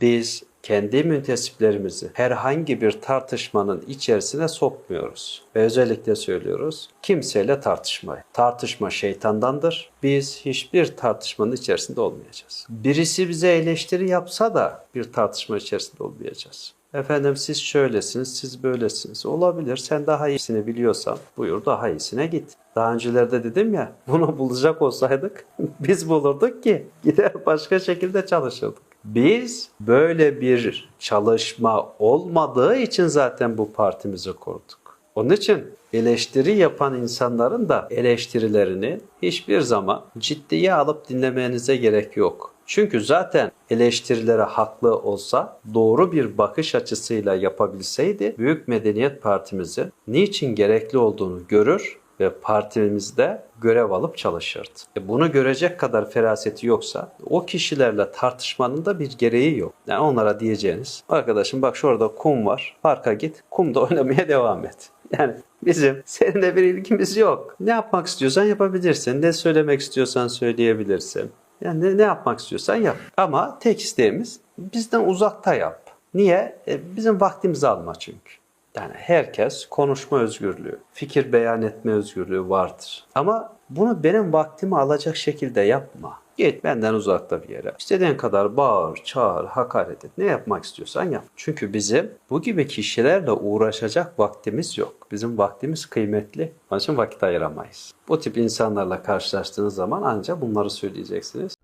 biz kendi müntesiplerimizi herhangi bir tartışmanın içerisine sokmuyoruz. Ve özellikle söylüyoruz, kimseyle tartışmayın. Tartışma şeytandandır. Biz hiçbir tartışmanın içerisinde olmayacağız. Birisi bize eleştiri yapsa da bir tartışma içerisinde olmayacağız. Efendim siz şöylesiniz, siz böylesiniz. Olabilir. Sen daha iyisini biliyorsan buyur daha iyisine git. Daha öncelerde dedim ya bunu bulacak olsaydık biz bulurduk ki gider başka şekilde çalışırdık. Biz böyle bir çalışma olmadığı için zaten bu partimizi kurduk. Onun için eleştiri yapan insanların da eleştirilerini hiçbir zaman ciddiye alıp dinlemenize gerek yok. Çünkü zaten eleştirilere haklı olsa doğru bir bakış açısıyla yapabilseydi Büyük Medeniyet Partimizi niçin gerekli olduğunu görür ve partimizde görev alıp çalışırdı. E bunu görecek kadar feraseti yoksa o kişilerle tartışmanın da bir gereği yok. Yani onlara diyeceğiniz arkadaşım bak şurada kum var parka git kumda oynamaya devam et. Yani bizim seninle bir ilgimiz yok. Ne yapmak istiyorsan yapabilirsin. Ne söylemek istiyorsan söyleyebilirsin. Yani ne, ne yapmak istiyorsan yap. Ama tek isteğimiz bizden uzakta yap. Niye? E, bizim vaktimizi alma çünkü. Yani herkes konuşma özgürlüğü, fikir beyan etme özgürlüğü vardır. Ama bunu benim vaktimi alacak şekilde yapma. Git benden uzakta bir yere. İstediğin kadar bağır, çağır, hakaret et. Ne yapmak istiyorsan yap. Çünkü bizim bu gibi kişilerle uğraşacak vaktimiz yok. Bizim vaktimiz kıymetli. Onun için vakit ayıramayız. Bu tip insanlarla karşılaştığınız zaman ancak bunları söyleyeceksiniz.